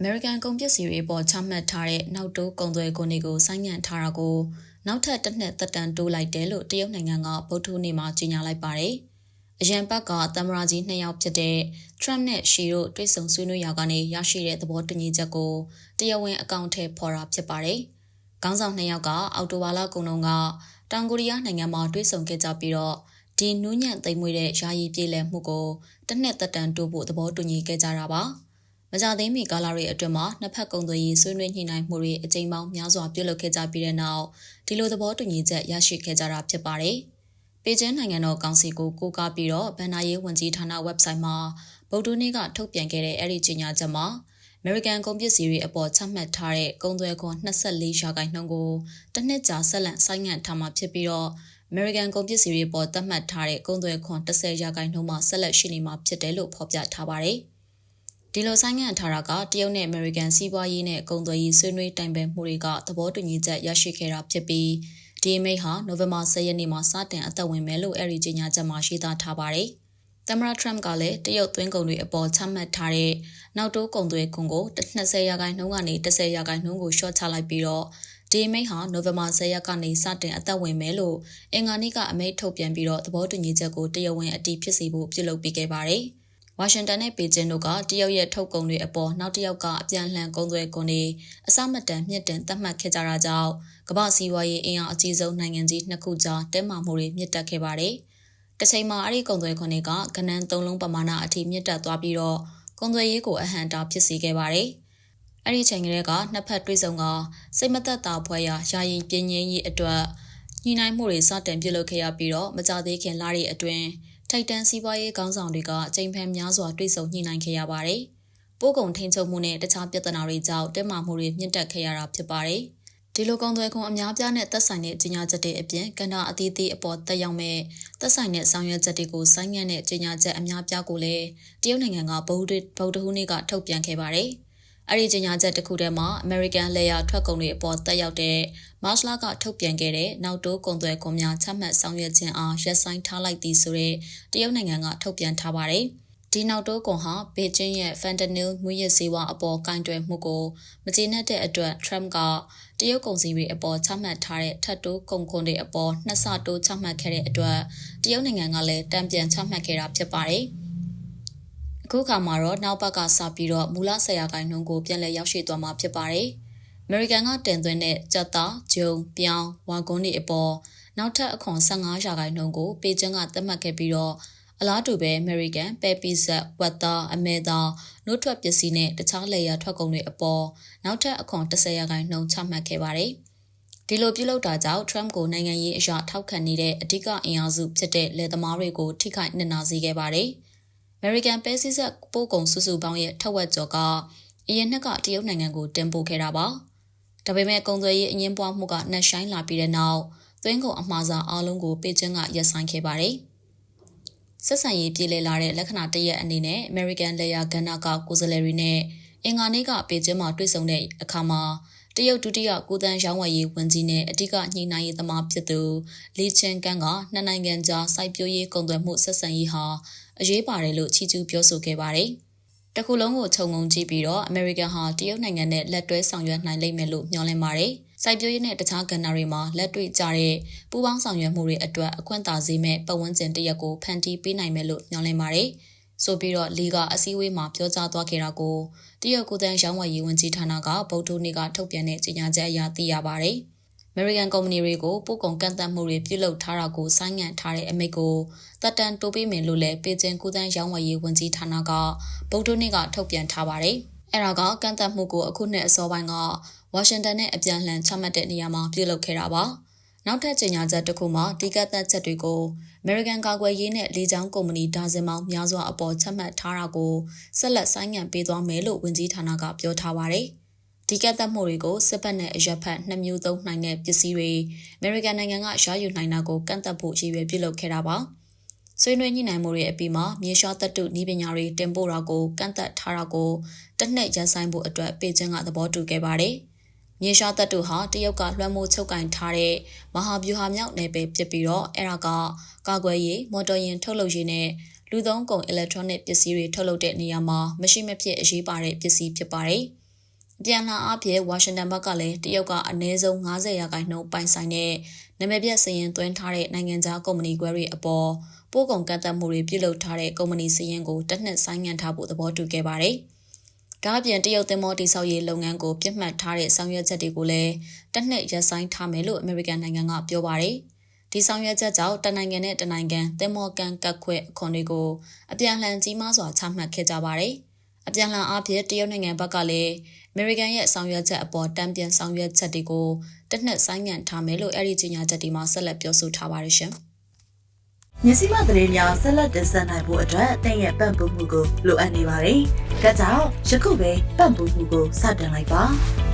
American ကုန်ပစ္စည်းတွေပေါ်ချမှတ်ထားတဲ့နောက်တိုးကုန်သွယ်ခွန်တွေကိုဆိုင်းငံ့ထားတာကိုနောက်ထပ်တစ်နှစ်သက်တမ်းတိုးလိုက်တယ်လို့တရုတ်နိုင်ငံကဗုဒ္ဓဟူးနေ့မှာကြေညာလိုက်ပါတယ်။အရန်ဘက်ကသမ္မတကြီးနှစ်ယောက်ဖြစ်တဲ့ Trump နဲ့ Xi တို့တွေ့ဆုံဆွေးနွေးရာကနေရရှိတဲ့သဘောတူညီချက်ကိုတရားဝင်အကောင့်ထဲပေါ်တာဖြစ်ပါတယ်။ခေါင်းဆောင်နှစ်ယောက်ကအော်တိုဝါလာကုံတုံးကတောင်ကိုရီးယားနိုင်ငံမှာတွေ့ဆုံခဲ့ကြပြီးတော့ဒီနူးညံ့သိမ်းမွေးတဲ့ယာယီပြည်လည်မှုကိုတစ်နှစ်သက်တမ်းတိုးဖို့သဘောတူညီခဲ့ကြတာပါ။ မကြသေးမီကာလတွေအတွင်းမှာနှစ်ဖက်ကုံသွေးရေးဆွေးနွေးညှိနှိုင်းမှုတွေအကြိမ်ပေါင်းများစွာပြုလုပ်ခဲ့ကြပြီးတဲ့နောက်ဒီလိုသဘောတူညီချက်ရရှိခဲ့ကြတာဖြစ်ပါတယ်။ပေကျင်းနိုင်ငံတော်ကောင်စီကိုကိုးကားပြီးတော့ဗန်နာရေးဝန်ကြီးဌာန website မှာဗုဒ္ဓနေ့ကထုတ်ပြန်ခဲ့တဲ့အဲ့ဒီကြေညာချက်မှာ American ကုန်ပစ္စည်းတွေအပေါ်ချမှတ်ထားတဲ့ကုန်သွယ်ခွန်24ရာခိုင်နှုန်းကိုတစ်နှစ်ကြာဆက်လက်ဆိုင်းငံ့ထားမှာဖြစ်ပြီးတော့ American ကုန်ပစ္စည်းတွေပေါ်သတ်မှတ်ထားတဲ့ကုန်သွယ်ခွန်10ရာခိုင်နှုန်းမှာဆက်လက်ရှိနေမှာဖြစ်တယ်လို့ဖော်ပြထားပါတယ်။ ဒီလိုဆိုင်းငံ့ထားတာကတရုတ်နဲ့ American စီးပွားရေးနဲ့ကုန်သွယ်ရေးဆွေးနွေးတိုင်ပင်မှုတွေကသဘောတူညီချက်ရရှိခဲ့တာဖြစ်ပြီးဒီအမိန့်ဟာနိုဝင်ဘာ10ရက်နေ့မှာစတင်အသက်ဝင်မယ်လို့အဲဒီကြေညာချက်မှာရှင်းသားထားပါတယ်။သမ္မတထရမ့်ကလည်းတရုတ်သွင်းကုန်တွေအပေါ်ချမှတ်ထားတဲ့နောက်တိုးကုန်သွယ်ခွန်ကို20ရာခိုင်နှုန်းကနေ10ရာခိုင်နှုန်းကိုလျှော့ချလိုက်ပြီးတော့ဒီမိန့်ဟာနိုဝင်ဘာ10ရက်ကနေစတင်အသက်ဝင်မယ်လို့အင်္ဂါနေ့ကအမိန့်ထုတ်ပြန်ပြီးတော့သဘောတူညီချက်ကိုတရားဝင်အတည်ဖြစ်စေဖို့ပြုလုပ်ပေးခဲ့ပါတယ်။ ဝါရှင်တန်နဲ့ပေကျင်းတို့ကတရုတ်ရဲ့ထုတ်ကုန်တွေအပေါ်နောက်တစ်ယောက်ကအပြန်အလှန်ကုန်သွယ်ကုန်တွေအစမတန်မြင့်တင်သတ်မှတ်ခဲ့ကြတာကြောင့်ကမ္ဘာစီးပွားရေးအင်အားအကြီးဆုံးနိုင်ငံကြီးနှစ်ခုကြားတဲမာမှုတွေမြင့်တက်ခဲ့ပါတယ်။တချိန်မှာအဲ့ဒီကုန်သွယ်ခွန်တွေကကနန်းသုံးလုံးပမာဏအထိမြင့်တက်သွားပြီးတော့ကုန်သွယ်ရေးကိုအဟန့်တာဖြစ်စေခဲ့ပါတယ်။အဲ့ဒီချိန်ကလေးကနှစ်ဖက်တွေ့ဆုံကစိတ်မသက်သာဖွဲ့ရာယာယီပြင်းငင်းရေးအတွက်ညှိနှိုင်းမှုတွေစတင်ပြုလုပ်ခဲ့ရပြီးတော့မကြသေးခင်လတွေအတွင်း ထိုက်တန်စီးပွားရေးခေါင်းဆောင်တွေကချိန်ဖန်များစွာတွေ့ဆုံညှိနှိုင်းခဲ့ရပါတယ်။ပိုးကုံထိန်ချုပ်မှုနဲ့တခြားပြဿနာတွေကြောင့်တက်မာမှုတွေမြင့်တက်ခဲ့ရတာဖြစ်ပါတယ်။ဒီလိုကောင်သွဲခွန်အများပြားနဲ့သက်ဆိုင်တဲ့ကြီးညာချက်တွေအပြင်ကဏ္ဍအသီးသီးအပေါ်တက်ရောက်မဲ့သက်ဆိုင်တဲ့ဆောင်ရွက်ချက်တွေကိုဆိုင်းငံ့တဲ့ကြီးညာချက်အများပြားကိုလည်းတရုတ်နိုင်ငံကဗုဒ္ဓဗုဒ္ဓဟူးနေ့ကထုတ်ပြန်ခဲ့ပါတယ်။ အဲ့ဒီကြေညာချက်တစ်ခုတည်းမှာ American Layer ထွက်ကုန်တွေအပေါ်တက်ရောက်တဲ့ March လကထုတ်ပြန်ခဲ့တဲ့နောက်တိုးကုန်သွယ်ခွန်များချမှတ်ဆောင်ရွက်ခြင်းအားရပ်ဆိုင်းထားလိုက်သည်ဆိုတဲ့တရုတ်နိုင်ငံကထုတ်ပြန်ထားပါတယ်။ဒီနောက်တိုးကွန်ဟာဘေကျင်းရဲ့ fentanyl မွေးရစေဝါအပေါ်ကင်တွယ်မှုကိုမကျေနပ်တဲ့အတွက် Trump ကတရုတ်ကုန်စည်တွေအပေါ်ချမှတ်ထားတဲ့ထပ်တိုးကုန်ခွန်တွေအပေါ်နှစ်ဆတိုးချမှတ်ခဲ့တဲ့အတွက်တရုတ်နိုင်ငံကလည်းတံပြန်ချမှတ်ခဲ့တာဖြစ်ပါတယ်။ အခုခါမှာတော့နောက်ဘက်ကစပြီးတော့မူလဆရာကိုင်နှုန်းကိုပြန်လည်ရောက်ရှိသွားမှာဖြစ်ပါတယ်။ American ကတင်သွင်းတဲ့ကြက်သား၊ဂျုံ၊ပြောင်း၊ဝါကွန်းတွေအပေါ်နောက်ထပ်အခွန်15ရာခိုင်နှုန်းကိုပေကျင်းကသတ်မှတ်ခဲ့ပြီးတော့အလားတူပဲ American ပဲပီဇက်ဝက်သားအမဲသားနှုတ်ထွက်ပစ္စည်းနဲ့တခြားလေယာထွက်ကုန်တွေအပေါ်နောက်ထပ်အခွန်10ရာခိုင်နှုန်းချမှတ်ခဲ့ပါတယ်။ဒီလိုပြုလုပ်တာကြောင့် Trump ကိုနိုင်ငံရေးအရာထောက်ခံနေတဲ့အဓိကအင်အားစုဖြစ်တဲ့လယ်သမားတွေကိုထိခိုက်နှင်နာစေခဲ့ပါတယ်။ American ပဲစီးဆက်ပို့ကုန်စုစုပေါင်းရဲ့ထက်ဝက်ကျော်ကအရင်နှစ်ကတရုတ်နိုင်ငံကိုတင်ပို့ခဲ့တာပါ။ဒါပေမဲ့ကုန်သွယ်ရေးအငင်းပွားမှုကနှက်ဆိုင်လာပြီးတဲ့နောက်သွင်းကုန်အမှားစာအလုံးကိုပေကျင်းကရပ်ဆိုင်းခဲ့ပါတယ်။ဆက်ဆံရေးပြည်လည်လာတဲ့လက္ခဏာတရက်အနေနဲ့ American Layer ကဏ္ဍကကိုယ်စားလှယ်တွေနဲ့အင်္ဂါနေ့ကပေကျင်းမှာတွေ့ဆုံတဲ့အခါမှာ တရုတ်ဒုတိယကိုတန်းရောင်းဝယ်ရေးဝန်ကြီးနဲ့အဓိကညှိနှိုင်းရေးသမားဖြစ်သူလီချန်ကန်ကနှစ်နိုင်ငံကြားစိုက်ပျိုးရေးကုန်သွယ်မှုဆက်ဆံရေးဟာအရေးပါတယ်လို့ချီးကျူးပြောဆိုခဲ့ပါတယ်။တခုလုံးကိုခြုံငုံကြည့်ပြီးတော့ American ဟာတရုတ်နိုင်ငံနဲ့လက်တွဲဆောင်ရွက်နိုင်လိမ့်မယ်လို့မျှော်လင့်ပါတယ်။စိုက်ပျိုးရေးနဲ့တခြားကဏ္ဍတွေမှာလက်တွေ့ကြတဲ့ပူးပေါင်းဆောင်ရွက်မှုတွေအတွက်အခွင့်အာဏာစေမဲ့ပတ်ဝန်းကျင်တရက်ကိုဖန်တီးပေးနိုင်မယ်လို့မျှော်လင့်ပါတယ်။ ဆိုပြီးတော့လီကအစည်းအဝေးမှာပြောကြားသွားခဲ့တာကိုတရုတ်ကိုယ်တန်းရောင်းဝယ်ရေးဝန်ကြီးဌာနကဗုဒ္ဓနေ့ကထုတ်ပြန်တဲ့ကြေညာချက်အရသိရပါတယ်။ American ကုမ္ပဏီတွေကိုပို့ကုန်ကန့်သတ်မှုတွေပြုလုပ်ထားတာကိုဆိုင်းငံ့ထားတဲ့အမိန့်ကိုတပ်တန်တိုးပေးမယ်လို့လည်းပေကျင်းကူးတန်းရောင်းဝယ်ရေးဝန်ကြီးဌာနကဗုဒ္ဓနေ့ကထုတ်ပြန်ထားပါတယ်။အဲဒါကကန့်သတ်မှုကိုအခုနှစ်အစောပိုင်းကဝါရှင်တန်နဲ့အပြန်လှန်ချမှတ်တဲ့နေရာမှာပြုလုပ်ခဲ့တာပါ။ နောက်ထပ်ကြေညာချက်တစ်ခုမှာဒီကတ်သက်ချက်တွေကို American ကာကွယ်ရေးနဲ့လေကြောင်းကုမ္ပဏီဒါဇင်မောင်းများစွာအပေါ်ချမှတ်ထားတာကိုဆက်လက်ဆိုင်းငံ့ပေးသွားမယ်လို့ဝန်ကြီးဌာနကပြောထားပါတယ်။ဒီကတ်သက်မှုတွေကိုစစ်ဘက်နဲ့အရက်ဖက်နှစ်မျိုးသုံးနိုင်တဲ့ပစ္စည်းတွေအမေရိကန်နိုင်ငံကရယူနိုင်တာကိုကန့်သက်ဖို့ရည်ရွယ်ပြုလုပ်ခဲ့တာပါဆွေးနွေးညှိနှိုင်းမှုတွေအပြီးမှာမြေရှားတပ်တုဤပညာတွေတင်ပို့တာကိုကန့်သက်ထားတာကိုတစ်နှစ်ရန်ဆိုင်ဖို့အတွက်ပေကျင်းကသဘောတူခဲ့ပါတယ် မြေရှားတပ်တုဟာတရုတ်ကလွှမ်းမိုးချုပ်ကင်ထားတဲ့မဟာဗျူဟာမြောက်နယ်ပယ်ဖြစ်ပြီးတော့အဲ့ဒါကကာကွယ်ရေးမော်တော်ယာဉ်ထုတ်လုပ်ရေးနဲ့လူသုံးကုန် electronic ပစ္စည်းတွေထုတ်လုပ်တဲ့နေရာမှာမရှိမဖြစ်အရေးပါတဲ့ပစ္စည်းဖြစ်ပါတယ်။အပြန်လှန်အားဖြင့်ဝါရှင်တန်ဘက်ကလည်းတရုတ်ကအနည်းဆုံး90ရာခိုင်နှုန်းပိုင်ဆိုင်တဲ့နာမည်ပြစရင်သွင်းထားတဲ့နိုင်ငံခြားကုမ္ပဏီခွဲတွေအပေါ်ပို့ကုန်ကန့်သက်မှုတွေပြုလုပ်ထားတဲ့ကုမ္ပဏီစရင်ကိုတစ်နှစ်ဆိုင်းငံ့ထားဖို့သဘောတူခဲ့ပါတယ်။ ဒါအပြင်တရုတ်သင်္ဘောတိဆောက်ရေးလုပ်ငန်းကိုပြစ်မှတ်ထားတဲ့ဆောင်ရွက်ချက်တွေကိုလည်းတစ်နှစ်ရပ်ဆိုင်းထားမယ်လို့အမေရိကန်နိုင်ငံကပြောပါတယ်။ဒီဆောင်ရွက်ချက်ကြောင့်တနိုင်ငံနဲ့တနိုင်ငံသင်္ဘောကန်ကတ်ခွဲအခွန်တွေကိုအပြန်အလှန်ကြီးမားစွာချမှတ်ခဲ့ကြပါတယ်။အပြန်အလှန်အားဖြင့်တရုတ်နိုင်ငံဘက်ကလည်းအမေရိကန်ရဲ့ဆောင်ရွက်ချက်အပေါ်တံပြန်ဆောင်ရွက်ချက်တွေကိုတစ်နှစ်ဆိုင်းငံ့ထားမယ်လို့အဲ့ဒီကြေညာချက်ဒီမှာဆက်လက်ပြောဆိုထားပါတယ်ရှင်။ မြစီမသတင်းများဆက်လက်တင်ဆက်နိုင်ဖို့အတွက်အသင်ရဲ့ပံ့ပိုးမှုကိုလိုအပ်နေပါတယ်။ဒါကြောင့်ယခုပဲပံ့ပိုးမှုကိုစတင်လိုက်ပါ။